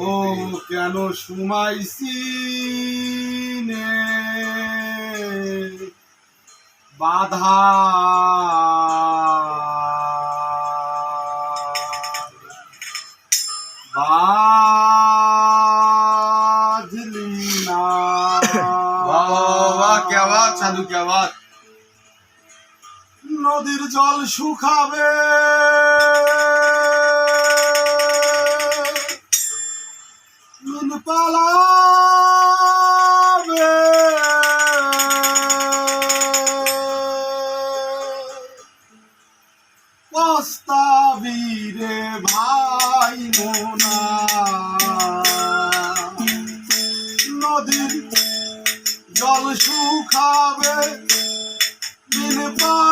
ও কেন সুমাইছি নে বাধা বাধলি না বাহ কে আবার সাধু কে আওয়াজ নদীর জল শুকাবে। নুন পালাবে। পস্তাবি ভাই মোনা। নদীর জল শুকাবে। দিন পালাবে।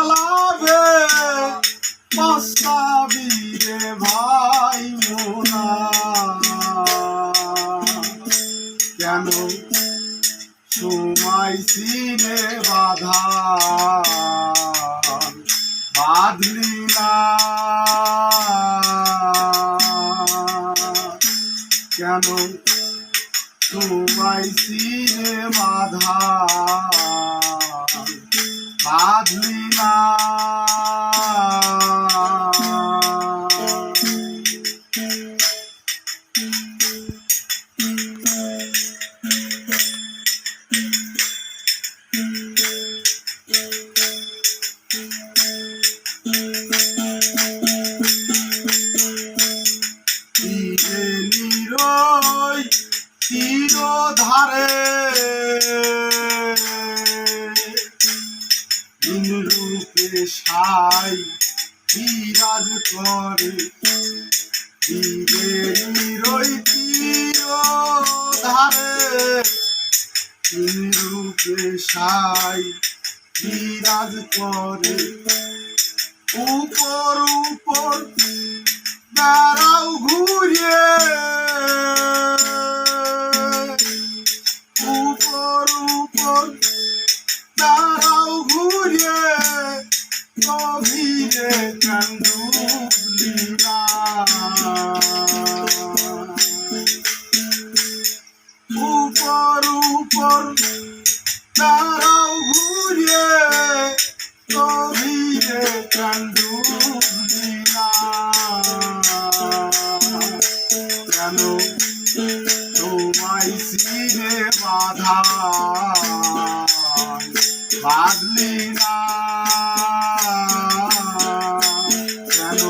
পস্তাবি রে ভাই মোনা কেন সময় ছিলে বাধা? বাঁধলি না। কেন তোমায় ছিলে তীর ধারে রূপে সাই বিরাজ করে। তীরে নিরই তীর ধারে দিন রূপে সাই বিরাজ করে। উপর উপর দাঁড়াও ঘুরিয়ে উপর উপর দাঁড়াও ঘুরিয়ে গভীরে কান্দুলি না কেন তোমায় সিরে বাধা? বাঁধলি না। কেন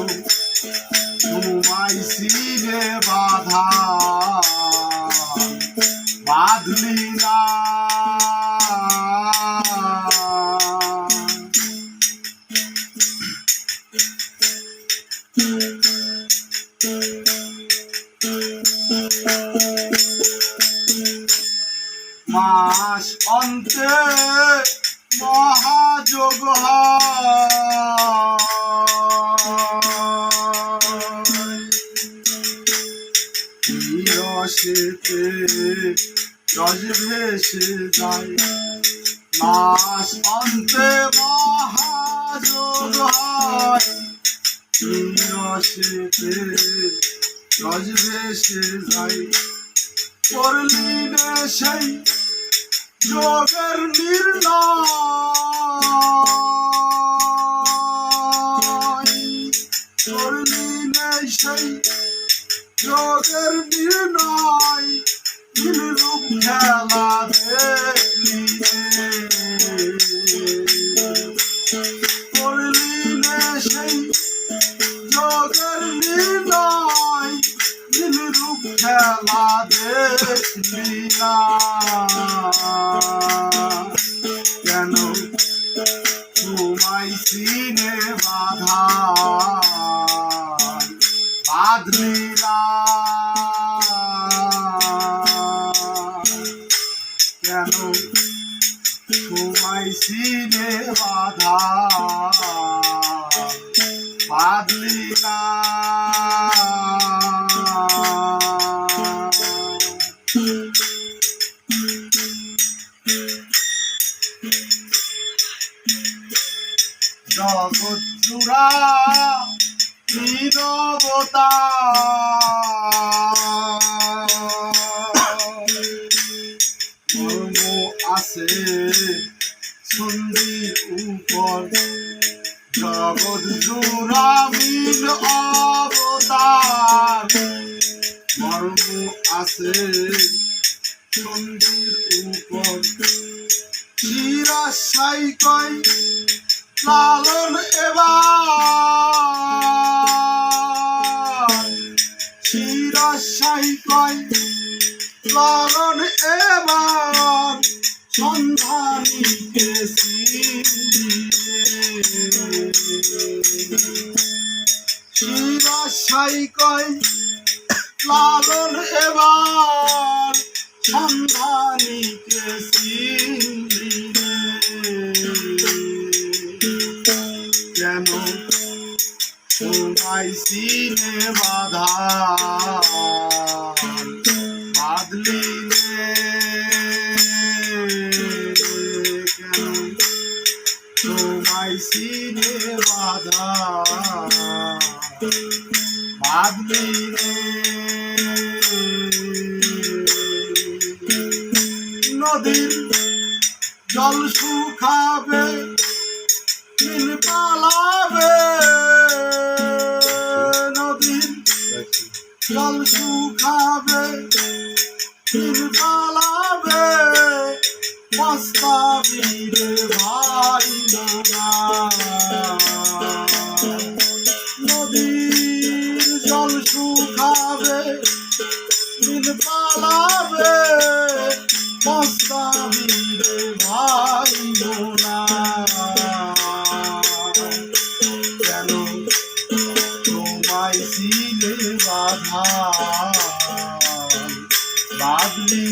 তোমায় সিরে বাধা। বাঁধলি না। মাস অন্তে রসেতে রস ভেসে যায় মাস অন্তে মহাযোগ রসেতে রস ভেসে যায় করলি সেই যোগের নির্ণয় করলি সেই যোগের নির্ণয় কেন তোমায় সিনে বাধা বাঁধলি না। জগৎ জুড়া অবতার আছে সন্ধির উপর। জগৎ জুড়ামিল অবতার। মর্ম আছে সন্ধির উপর। চিরাশাই কয় লালন এবার? চিরাশাই কয় লালন এবার? সন্ধানীকে চিরাশাই কয় লালন এবার সন্ধানীকে কেন তোমায় সিনে বাধা। নদীর জল শুকাবে দিন পালাবে। নদীর জল শুকাবে পালাবে মস্তাবির ভাই না কেন তোমায় সিলে বাধা। বাদলি